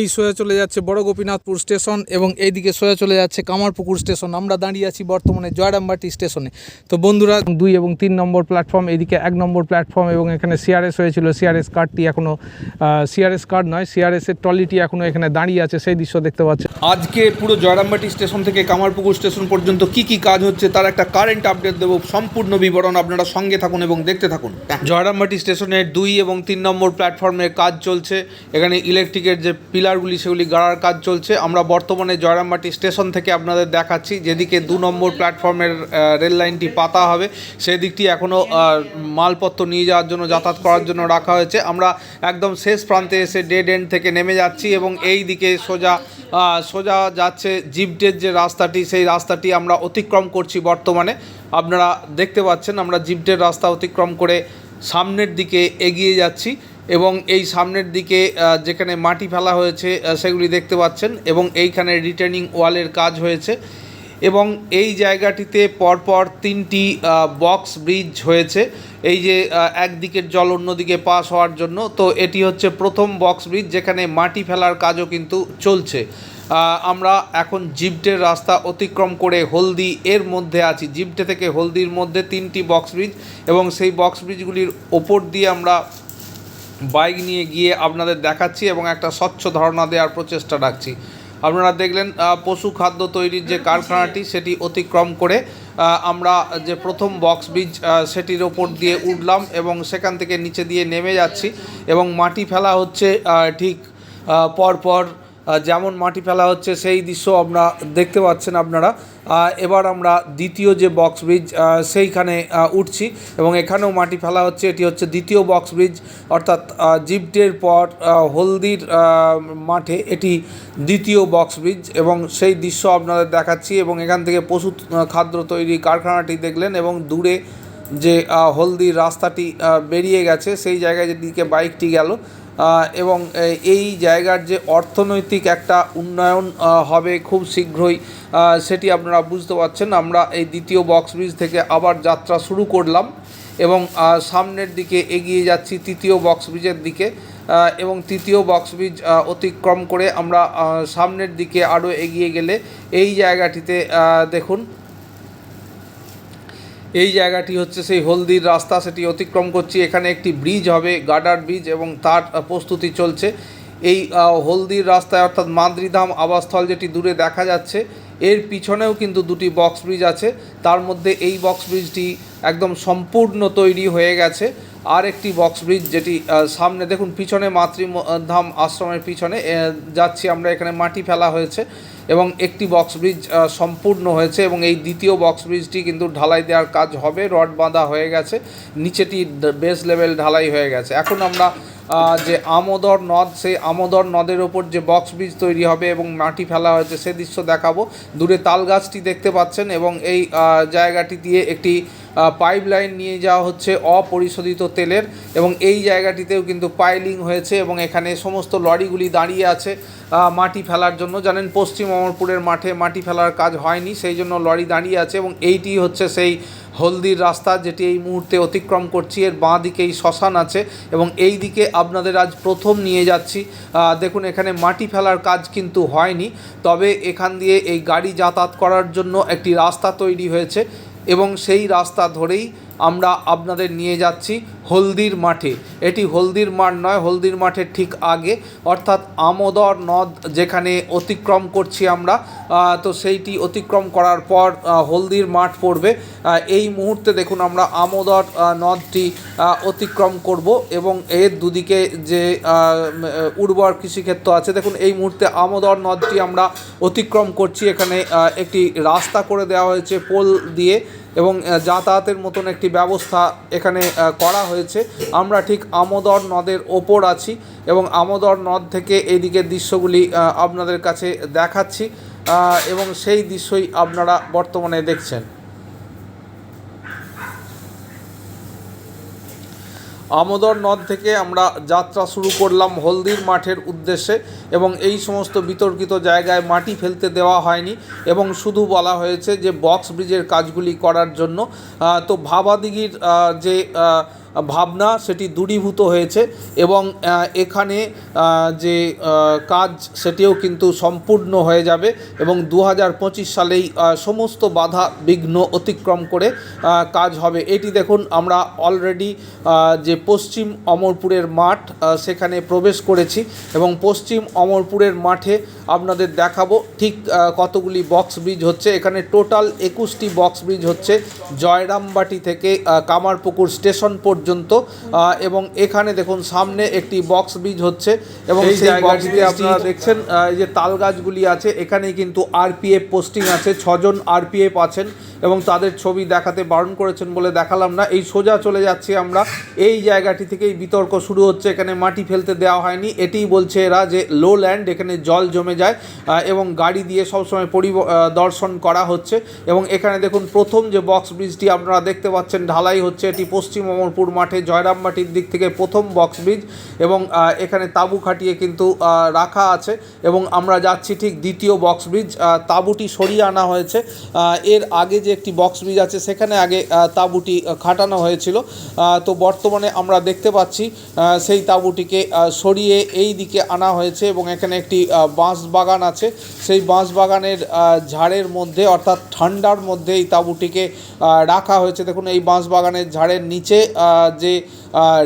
এই সোজা চলে যাচ্ছে বড় গোপীনাথপুর স্টেশন এবং এইদিকে সোজা চলে যাচ্ছে কামারপুকুর স্টেশন। আমরা দাঁড়িয়ে আছি বর্তমানে জয়রামবাটি স্টেশনে। তো বন্ধুরা, দুই এবং তিন নম্বর প্ল্যাটফর্ম এদিকে এক নম্বর প্ল্যাটফর্ম এবং এখানে সিআরএস হয়েছিল। সিআরএস কার্ডটি এখনও সিআরএস কার্ড নয় সিআরএস এর ট্রলিটি এখনও এখানে দাঁড়িয়ে আছে। সেই দৃশ্য দেখতে পাচ্ছেন। আজকে পুরো জয়রামবাটি স্টেশন থেকে কামারপুকুর স্টেশন পর্যন্ত কি কি কাজ হচ্ছে তার একটা কারেন্ট আপডেট দেবো। সম্পূর্ণ বিবরণ আপনারা সঙ্গে থাকুন এবং দেখতে থাকুন। জয়রামবাটি স্টেশনের দুই এবং তিন নম্বর প্ল্যাটফর্মের কাজ চলছে। এখানে ইলেকট্রিকের যে পিলারগুলি সেগুলি গাড়ার কাজ চলছে। আমরা বর্তমানে জয়রামবাটি স্টেশন থেকে আপনাদের দেখাচ্ছি, যেদিকে দু নম্বর প্ল্যাটফর্মের রেল লাইনটি পাতা হবে সেই দিকটি এখনও মালপত্র নিয়ে যাওয়ার জন্য, যাতায়াত করার জন্য রাখা হয়েছে। আমরা একদম শেষ প্রান্তে এসে ডেড এন্ড থেকে নেমে যাচ্ছি এবং এই দিকে সোজা সোজা যাচ্ছে জিপটের যে রাস্তাটি, সেই রাস্তাটি আমরা অতিক্রম করছি বর্তমানে। আপনারা দেখতে পাচ্ছেন, আমরা জিপটের রাস্তা অতিক্রম করে সামনের দিকে এগিয়ে যাচ্ছি। এবং এই সামনের দিকে যেখানে মাটি ফেলা হয়েছে সেগুলি দেখতে পাচ্ছেন এবং এইখানে রিটার্নিং ওয়ালের কাজ হয়েছে এবং এই জায়গাটিতে পরপর তিনটি বক্স ব্রিজ হয়েছে। এই যে একদিকের জল অন্যদিকে পাস হওয়ার জন্য, তো এটি হচ্ছে প্রথম বক্স ব্রিজ যেখানে মাটি ফেলার কাজও কিন্তু চলছে। আমরা এখন জিপটের রাস্তা অতিক্রম করে হলদি এর মধ্যে আছি। জিপটে থেকে হলদির মধ্যে তিনটি বক্স ব্রিজ এবং সেই বক্স ব্রিজগুলির ওপর দিয়ে আমরা বাইক নিয়ে গিয়ে আপনাদের দেখাচ্ছি এবং একটা স্বচ্ছ ধারণা দেওয়ার প্রচেষ্টা রাখছি। আপনারা দেখলেন পশু খাদ্য তৈরির যে কারখানাটি, সেটি অতিক্রম করে আমরা যে প্রথম বক্স ব্রিজ সেটির ওপর দিয়ে উঠলাম এবং সেখান থেকে নিচে দিয়ে নেমে যাচ্ছি এবং মাটি ফেলা হচ্ছে ঠিক পরপর যেমন মাটি ফেলা হচ্ছে, সেই দৃশ্য আমরা দেখতে পাচ্ছেন আপনারা। এবার আমরা দ্বিতীয় যে বক্স ব্রিজ সেইখানে উঠছি এবং এখানেও মাটি ফেলা হচ্ছে। এটি হচ্ছে দ্বিতীয় বক্স ব্রিজ অর্থাৎ জিপটের পর হলদির মাঠে এটি দ্বিতীয় বক্স ব্রিজ এবং সেই দৃশ্য আপনাদের দেখাচ্ছি এবং এখান থেকে পশু খাদ্য তৈরি কারখানাটি দেখলেন এবং দূরে যে হলদির রাস্তাটি বেরিয়ে গেছে, সেই জায়গায় যেদিকে বাইকটি গেল এবং এই জায়গার যে অর্থনৈতিক একটা উন্নয়ন হবে খুব শীঘ্রই সেটি আপনারা বুঝতে পারছেন। আমরা এই দ্বিতীয় বক্স ব্রিজ থেকে আবার যাত্রা শুরু করলাম এবং সামনের দিকে এগিয়ে যাচ্ছি তৃতীয় বক্স ব্রিজের দিকে এবং তৃতীয় বক্স ব্রিজ অতিক্রম করে আমরা সামনের দিকে আরও এগিয়ে গেলে এই জায়গাটিতে দেখুন এই জায়গাটি হচ্ছে সেই হলদির রাস্তা, সেটি অতিক্রম করছি। এখানে একটি ব্রিজ হবে, গার্ডার ব্রিজ, এবং তার প্রস্তুতি চলছে। এই হলদির রাস্তায়, অর্থাৎ মাদ্রিধাম আবাসস্থল যেটি দূরে দেখা যাচ্ছে, এর পিছনেও কিন্তু দুটি বক্স ব্রিজ আছে। তার মধ্যে এই বক্স ব্রিজটি একদম সম্পূর্ণ তৈরি হয়ে গেছে। আর একটি বক্স ব্রিজ যেটি সামনে, দেখুন, পিছনে মাতৃধাম আশ্রমের পিছনে যাচ্ছি আমরা, এখানে মাটি ফেলা হয়েছে। এবং একটি বক্স ব্রিজ সম্পূর্ণ হয়েছে এবং এই দ্বিতীয় বক্স ব্রিজটি কিন্তু ঢালাই দেওয়ার কাজ হবে। রড বাঁধা হয়ে গেছে। নিচেটি বেস লেভেল ঢালাই হয়ে গেছে। এখন আমরা যে আমোদর নদ, সেই আমোদর নদের ওপর যে বক্স ব্রিজ তৈরি হবে এবং মাটি ফেলা হয়েছে, সে দৃশ্য দেখাবো। দূরে তাল গাছটি দেখতে পাচ্ছেন এবং এই জায়গাটি দিয়ে একটি পাইপ লাইন নিয়ে যাওয়া হচ্ছে অপরিশোধিত তেলের এবং এই জায়গাটিতেও কিন্তু পাইলিং হয়েছে এবং এখানে সমস্ত লরিগুলি দাঁড়িয়ে আছে মাটি ফেলার জন্য। জানেন, পশ্চিম অমরপুরের মাঠে মাটি ফেলার কাজ হয়নি, সেই জন্য লরি দাঁড়িয়ে আছে এবং এইটি হচ্ছে সেই হলদির রাস্তা যেটি এই মুহূর্তে অতিক্রম করছি। এর বাঁ দিকেই শ্মশান আছে এবং এই দিকে আপনাদের আজ প্রথম নিয়ে যাচ্ছি। দেখুন, এখানে মাটি ফেলার কাজ কিন্তু হয়নি, তবে এখান দিয়ে এই গাড়ি যাতায়াত করার জন্য একটি রাস্তা তৈরি হয়েছে। এবং সেই রাস্তা ধরেই আমরা আপনাদের নিয়ে যাচ্ছি হলদির মাঠে। এটি হলদির মাঠ নয়, হলদির মাঠের ঠিক আগে। অর্থাৎ আমোদর নদ যেখানে অতিক্রম করছি আমরা তো সেইটি অতিক্রম করার পর হলদির মাঠ পড়বে। এই মুহূর্তে দেখুন আমরা আমোদর নদটি অতিক্রম করব এবং এর দুদিকে যে উর্বর কৃষিক্ষেত্র আছে, দেখুন এই মুহূর্তে আমোদর নদটি আমরা অতিক্রম করছি। এখানে একটি রাস্তা করে দেওয়া হয়েছে পোল দিয়ে। এবং যাতায়াতের মতন একটি ব্যবস্থা এখানে করা হয়েছে। আমরা ঠিক আমোদর নদের ওপর আছি এবং আমোদর নদ থেকে এদিকের দৃশ্যগুলি আপনাদের কাছে দেখাচ্ছি এবং সেই দৃশ্যই আপনারা বর্তমানে দেখছেন। আমোদর নদ থেকে আমরা যাত্রা শুরু করলাম হলদির মাঠের উদ্দেশ্যে এবং এই সমস্ত বিতর্কিত জায়গায় মাটি ফেলতে দেওয়া হয়নি এবং শুধু বলা হয়েছে যে বক্স ব্রিজের কাজগুলি করার জন্য। তো ভাবাদিঘির যে ভাবনা সেটি দূরীভূত হয়েছে এবং এখানে যে কাজ সেটিও কিন্তু সম্পূর্ণ হয়ে যাবে এবং দু হাজার পঁচিশ সালেই সমস্ত বাধা বিঘ্ন অতিক্রম করে কাজ হবে। এটি দেখুন, আমরা অলরেডি যে পশ্চিম অমরপুরের মাঠ সেখানে প্রবেশ করেছি এবং পশ্চিম অমরপুরের মাঠে আপনাদের দেখাবো ঠিক কতগুলি বক্স ব্রিজ হচ্ছে। এখানে টোটাল একুশটি বক্স ব্রিজ হচ্ছে জয়রামবাটি থেকে কামারপুকুর স্টেশন পর্যন্ত আহ, এবং এখানে দেখুন সামনে একটি বক্স ব্রিজ হচ্ছে এবং সেই জায়গাটিতে আপনারা দেখছেন যে তাল গাছগুলি আছে এখানেই কিন্তু আরপিএফ পোস্টিং আছে ছজন আরপিএফ আছেন এবং তাদের ছবি দেখাতে বারণ করেছেন বলে দেখালাম না। এই সোজা চলে যাচ্ছি আমরা এই জায়গাটি থেকেই বিতর্ক শুরু হচ্ছে এখানে মাটি ফেলতে দেওয়া হয়নি এটিই বলছে এরা যে লো ল্যান্ড এখানে জল জমে যায় এবং গাড়ি দিয়ে সবসময় পরিদর্শন করা হচ্ছে এবং এখানে দেখুন প্রথম যে বক্স ব্রিজটি আপনারা দেখতে পাচ্ছেন ঢালাই হচ্ছে এটি পশ্চিম অমরপুর মাঠে জয়রামবাটির দিক থেকে প্রথম বক্স ব্রিজ এবং এখানে তাঁবু খাটিয়ে কিন্তু রাখা আছে এবং আমরা যাচ্ছি ঠিক দ্বিতীয় বক্স ব্রিজ তাঁবুটি সরিয়ে আনা হয়েছে। এর আগে যে একটি বক্স ব্রিজ আছে, সেখানে আগে তাঁবুটি খাটানো হয়েছিল। তো বর্তমানে আমরা দেখতে পাচ্ছি সেই তাঁবুটিকে সরিয়ে এই দিকে আনা হয়েছে এবং এখানে একটি বাঁশ বাগান আছে। সেই বাঁশ বাগানের ঝাড়ের মধ্যে অর্থাৎ ঠান্ডার মধ্যে এই তাঁবুটিকে রাখা হয়েছে। দেখুন, এই বাঁশ বাগানের ঝাড়ের নিচে যে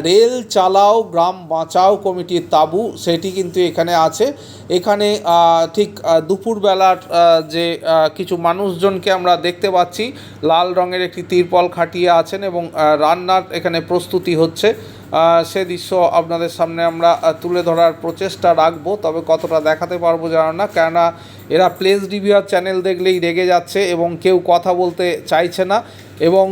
রেল চালাও, গ্রাম বাঁচাও কমিটির তাঁবু সেটি কিন্তু এখানে আছে। এখানে ঠিক দুপুরবেলার যে কিছু মানুষজনকে আমরা দেখতে পাচ্ছি। লাল রঙের একটি তিরপল খাটিয়ে আছেন এবং রান্নার এখানে প্রস্তুতি হচ্ছে। সে দৃশ্য আপনাদের সামনে আমরা তুলে ধরার প্রচেষ্টা রাখব, তবে কতটা দেখাতে পারব জানো না। কেননা, এরা প্লেস রিভিউয়ার চ্যানেল দেখলেই রেগে যাচ্ছে এবং কেউ কথা বলতে চাইছে না। এবং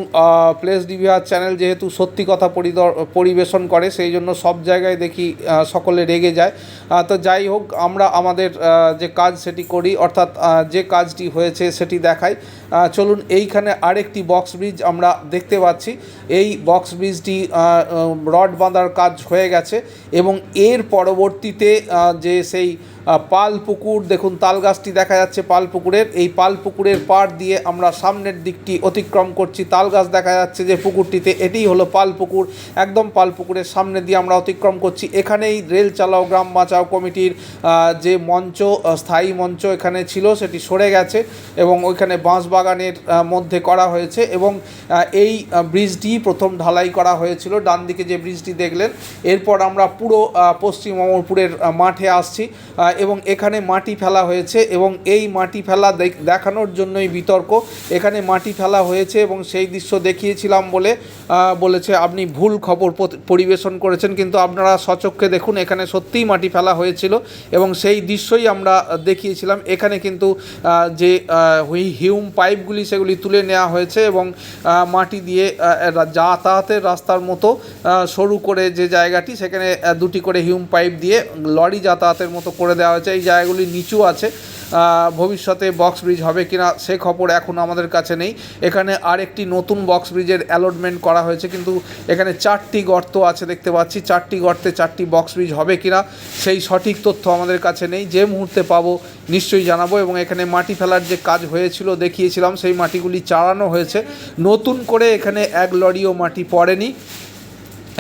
প্লেস ডিভিআর চ্যানেল যেহেতু সত্যি কথা পরিদর, পরিবেশন করে, সেই জন্য সব জায়গায় দেখি সকলে রেগে যায়। তো যাই হোক, আমরা আমাদের যে কাজ সেটি করি, অর্থাৎ যে কাজটি হয়েছে সেটি দেখাই। চলুন এইখানে আরেকটি বক্স ব্রিজ আমরা দেখতে পাচ্ছি। এই বক্স ব্রিজটি রড বাঁধার কাজ হয়ে গেছে এবং এর পরবর্তীতে যে সেই পাল পুকুর দেখুন তাল গাছটি দেখা যাচ্ছে পাল পুকুরের এই পাল পুকুরের পাড় দিয়ে আমরা সামনের দিকটি অতিক্রম করছি। তাল গাছ দেখা যাচ্ছে যে পুকুরটিতে, এটিই হলো পাল পুকুর একদম পাল পুকুরের সামনে দিয়ে আমরা অতিক্রম করছি। এখানেই রেল চালাও, গ্রাম বাঁচাও কমিটির যে মঞ্চ স্থায়ী মঞ্চ এখানে ছিল, সেটি সরে গেছে এবং ওইখানে বাঁশ বাগানের মধ্যে করা হয়েছে এবং এই ব্রিজটি প্রথম ঢালাই করা হয়েছিল। ডান দিকে যে ব্রিজটি দেখলেন, এরপর আমরা পুরো পশ্চিম অমরপুরের মাঠে আসছি। এবং এখানে মাটি ফেলা হয়েছে এবং এই মাটি ফেলা দেখ- দেখানোর জন্যই বিতর্ক। এখানে মাটি ফেলা হয়েছে এবং সেই দৃশ্য দেখিয়েছিলাম বলে বলেছে, আপনি ভুল খবর পরিবেশন করেছেন, কিন্তু আপনারা সচক্ষে দেখুন, এখানে সত্যিই মাটি ফেলা হয়েছিল এবং সেই দৃশ্যই আমরা দেখিয়েছিলাম। এখানে কিন্তু যে হিউম পাইপগুলি সেগুলি তুলে নেওয়া হয়েছে এবং মাটি দিয়ে যাতায়াতের রাস্তার মতো সরু করে যে জায়গাটি, সেখানে দুটি করে হিউম পাইপ দিয়ে লরি যাতায়াতের মতো করে দেওয়া হয়েছে। এই জায়গাগুলি নিচু আছে। ভবিষ্যতে বক্স ব্রিজ হবে কিনা সে খবর এখন আমাদের কাছে নেই। এখানে আরেকটি নতুন বক্স ব্রিজের অ্যালটমেন্ট করা হয়েছে। কিন্তু এখানে চারটি গর্ত আছে দেখতে পাচ্ছি। চারটি গর্তে চারটি বক্স ব্রিজ হবে কিনা সেই সঠিক তথ্য আমাদের কাছে নেই। যে মুহূর্তে পাবো নিশ্চয়ই জানাব এবং এখানে মাটি ফেলার যে কাজ হয়েছিল, দেখিয়েছিলাম, সেই মাটিগুলি চালানো হয়েছে। নতুন করে এখানে এক লরিও মাটি পড়েনি।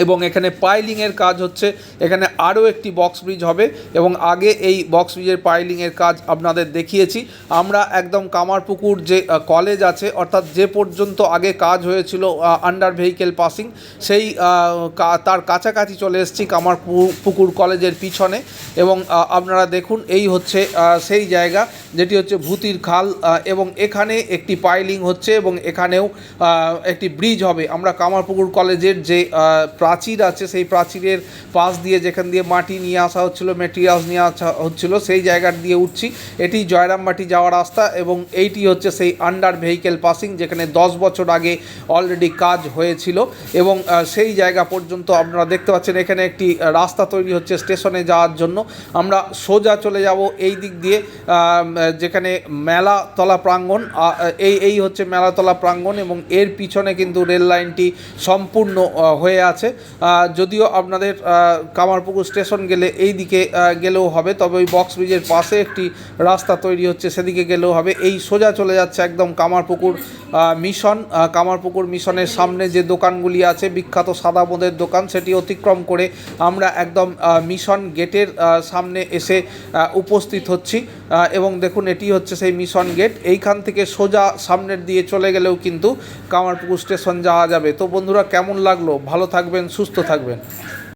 এবং এখানে পাইলিংয়ের কাজ হচ্ছে, এখানে আরও একটি বক্স ব্রিজ হবে এবং আগে এই বক্স ব্রিজের পাইলিংয়ের কাজ আপনাদের দেখিয়েছি। আমরা একদম কামারপুকুর যে কলেজ আছে, অর্থাৎ যে পর্যন্ত আগে কাজ হয়েছিল আন্ডার ভেহিকেল পাসিং সেই তার কাছাকাছি চলে এসেছি কামারপুকুর পুকুর কলেজের পিছনে এবং আপনারা দেখুন, এই হচ্ছে সেই জায়গা যেটি হচ্ছে ভূতির খাল এবং এখানে একটি পাইলিং হচ্ছে এবং এখানেও একটি ব্রিজ হবে। আমরা কামারপুকুর কলেজের যে প্রাচীর আছে, সেই প্রাচীরের পাশ দিয়ে যেখান দিয়ে মাটি নিয়ে আসা হচ্ছিল মেটেরিয়ালস নিয়ে আসা হচ্ছিল, সেই জায়গার দিয়ে উঠছি। এটি জয়রামবাটি যাওয়ার রাস্তা এবং এইটি হচ্ছে সেই আন্ডার ভেহিকেল পাসিং যেখানে দশ বছর আগে অলরেডি কাজ হয়েছিল এবং সেই জায়গা পর্যন্ত আপনারা দেখতে পাচ্ছেন, এখানে একটি রাস্তা তৈরি হচ্ছে স্টেশনে যাওয়ার জন্য। আমরা সোজা চলে যাব এই দিক দিয়ে যেখানে মেলাতলা প্রাঙ্গণ এই এই হচ্ছে মেলাতলা প্রাঙ্গণ এবং এর পিছনে কিন্তু রেল লাইনটি সম্পূর্ণ হয়ে আছে। যদিও আপনাদের কামারপুকুর স্টেশন গেলে এই দিকে গেলেও হবে, তবে ওই বক্স ব্রিজের পাশে একটি রাস্তা তৈরি হচ্ছে, সেদিকে গেলেও হবে। এই সোজা চলে যাচ্ছে একদম কামারপুকুর মিশন কামারপুকুর মিশনের সামনে যে দোকানগুলি আছে, বিখ্যাত সাদা বোঁদের দোকান, সেটি অতিক্রম করে আমরা একদম মিশন গেটের সামনে এসে উপস্থিত হচ্ছি। এবং দেখুন, এটি হচ্ছে সেই মিশন গেট। এইখান থেকে সোজা সামনের দিয়ে চলে গেলেও কিন্তু কামারপুকুর স্টেশন যাওয়া যাবে। তো বন্ধুরা, কেমন লাগল? ভালো থাকবেন সুস্থ থাকবেন।